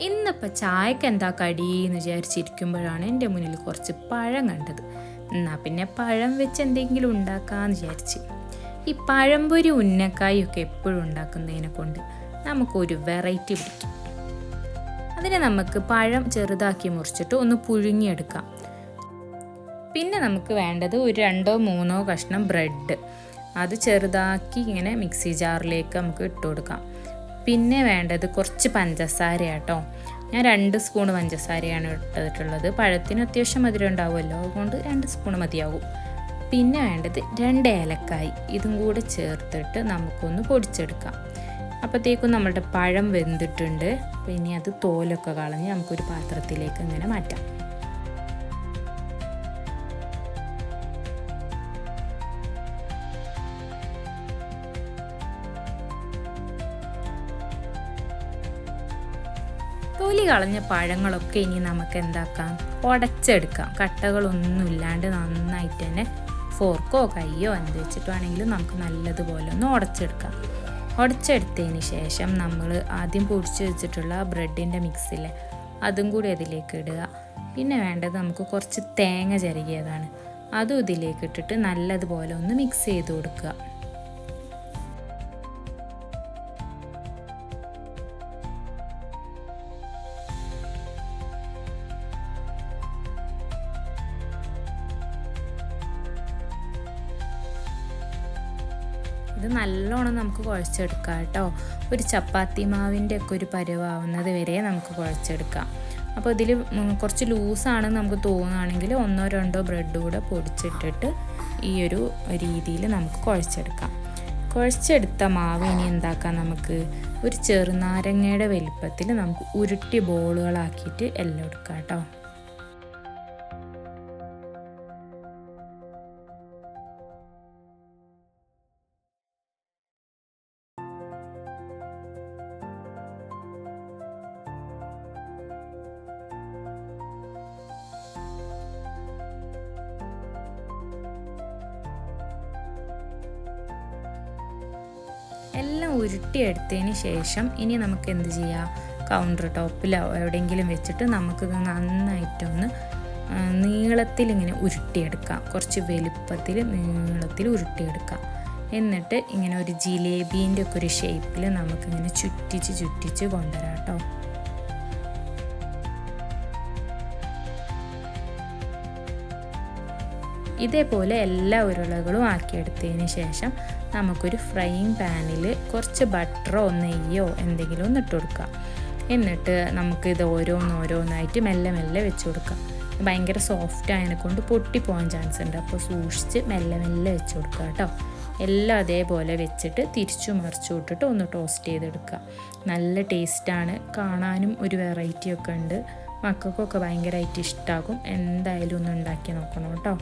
ഇന്നിപ്പോൾ ചായക്ക് എന്താ കടി എന്ന് വിചാരിച്ചിരിക്കുമ്പോഴാണ് എന്റെ മുന്നിൽ കുറച്ച് പഴം കണ്ടത്. എന്നാൽ പിന്നെ പഴം വെച്ച് എന്തെങ്കിലും ഉണ്ടാക്കാമെന്ന് വിചാരിച്ച്. ഈ പഴംപൊരി ഉന്നക്കായും ഒക്കെ എപ്പോഴും ഉണ്ടാക്കുന്നതിനെ കൊണ്ട് നമുക്കൊരു വെറൈറ്റി പിടിക്കും. അതിനെ നമുക്ക് പഴം ചെറുതാക്കി മുറിച്ചിട്ട് ഒന്ന് പുഴുങ്ങിയെടുക്കാം. പിന്നെ നമുക്ക് വേണ്ടത് ഒരു രണ്ടോ മൂന്നോ കഷ്ണം ബ്രെഡ്. അത് ചെറുതാക്കി ഇങ്ങനെ മിക്സി ജാറിലേക്ക് നമുക്ക് ഇട്ട് കൊടുക്കാം. പിന്നെ വേണ്ടത് കുറച്ച് പഞ്ചസാര കേട്ടോ ഞാൻ രണ്ട് സ്പൂൺ പഞ്ചസാരയാണ് ഇട്ടിട്ടുള്ളത്. പഴത്തിന് അത്യാവശ്യം മധുരം ഉണ്ടാവുമല്ലോ അതുകൊണ്ട് രണ്ട് സ്പൂൺ മതിയാവും. പിന്നെ വേണ്ടത് രണ്ട് ഏലക്കായി. ഇതും കൂടെ ചേർത്തിട്ട് നമുക്കൊന്ന് പൊടിച്ചെടുക്കാം. അപ്പോഴത്തേക്കും നമ്മളുടെ പഴം വെന്തിട്ടുണ്ട്. പിന്നെ അത് തോലൊക്കെ കളഞ്ഞ് നമുക്കൊരു പാത്രത്തിലേക്ക് ഇങ്ങനെ മാറ്റാം. തൊലി കളഞ്ഞ പഴങ്ങളൊക്കെ ഇനി നമുക്ക് എന്താക്കാം ഉടച്ചെടുക്കാം കട്ടകളൊന്നും ഇല്ലാണ്ട് നന്നായിട്ട് തന്നെ ഫോർക്കോ കയ്യോ എന്ത് വെച്ചിട്ട് വേണമെങ്കിലും നമുക്ക് നല്ലതുപോലെ ഒന്ന് ഉടച്ചെടുക്കാം ഉടച്ചെടുത്തതിന് ശേഷം നമ്മൾ ആദ്യം പൊടിച്ച് വെച്ചിട്ടുള്ള ബ്രെഡിന്റെ മിക്സിലെ അതും കൂടി അതിലേക്ക് ഇടുക. പിന്നെ വേണ്ടത് നമുക്ക് കുറച്ച് തേങ്ങ ചിരകിയതാണ് അതും ഇതിലേക്ക് ഇട്ടിട്ട് നല്ലതുപോലെ ഒന്ന് മിക്സ് ചെയ്ത് കൊടുക്കുക. ഇത് നല്ലോണം നമുക്ക് കുഴച്ചെടുക്കാം കേട്ടോ. ഒരു ചപ്പാത്തി മാവിന്റെ ഒക്കെ ഒരു പരുവാവുന്നത് വരെ നമുക്ക് കുഴച്ചെടുക്കാം. അപ്പോൾ ഇതിൽ കുറച്ച് ലൂസാണെന്ന് നമുക്ക് തോന്നുകയാണെങ്കിൽ ഒന്നോ രണ്ടോ ബ്രെഡ് കൂടെ പൊടിച്ചിട്ടിട്ട് ഈ ഒരു രീതിയിൽ നമുക്ക് കുഴച്ചെടുക്കാം. കുഴച്ചെടുത്ത മാവ് ഇനി എന്താക്കാം നമുക്ക്? ഒരു ചെറുനാരങ്ങയുടെ വലിപ്പത്തിൽ നമുക്ക് ഉരുട്ടി ബോളുകളാക്കിയിട്ട് എല്ലാം എടുക്കാം കേട്ടോ. എല്ലാം ഉരുട്ടിയെടുത്തതിന് ശേഷം ഇനി നമുക്ക് എന്ത് ചെയ്യാം? കൗണ്ടർ ടോപ്പിലോ എവിടെയെങ്കിലും വെച്ചിട്ട് നമുക്കിത് നന്നായിട്ടൊന്ന് നീളത്തിൽ ഇങ്ങനെ ഉരുട്ടിയെടുക്കാം. കുറച്ച് വലുപ്പത്തിൽ നീളത്തിൽ ഉരുട്ടിയെടുക്കാം. എന്നിട്ട് ഇങ്ങനെ ഒരു ജിലേബീന്റെ ഒക്കെ ഒരു ഷേപ്പിൽ നമുക്കിങ്ങനെ ചുറ്റിച്ച് ചുറ്റിച്ച് കൊണ്ടുവരാം കേട്ടോ. ഇതേപോലെ എല്ലാ ഉരുളകളും ആക്കിയെടുത്തതിന് ശേഷം നമുക്കൊരു ഫ്രൈയിങ് പാനിൽ കുറച്ച് ബട്ടറോ നെയ്യോ എന്തെങ്കിലും ഒന്ന് ഇട്ട് കൊടുക്കാം എന്നിട്ട് നമുക്ക് ഇത് ഓരോന്നോരോന്നായിട്ട് മെല്ലെ മെല്ലെ വെച്ച് കൊടുക്കാം ഭയങ്കര സോഫ്റ്റ് ആയതിനെ കൊണ്ട് പൊട്ടിപ്പോകാൻ ചാൻസ് ഉണ്ട്. അപ്പോൾ സൂക്ഷിച്ച് മെല്ലെ മെല്ലെ വെച്ച് കൊടുക്കുക കേട്ടോ. എല്ലാം അതേപോലെ വെച്ചിട്ട് തിരിച്ചു മറിച്ചു വിട്ടിട്ട് ഒന്ന് ടോസ്റ്റ് ചെയ്തെടുക്കുക. നല്ല ടേസ്റ്റാണ് കാണാനും ഒരു വെറൈറ്റി ഒക്കെ ഉണ്ട്. മക്കൾക്കൊക്കെ ഭയങ്കരമായിട്ട് ഇഷ്ടമാകും എന്തായാലും ഒന്ന് ഉണ്ടാക്കി നോക്കണം കേട്ടോ.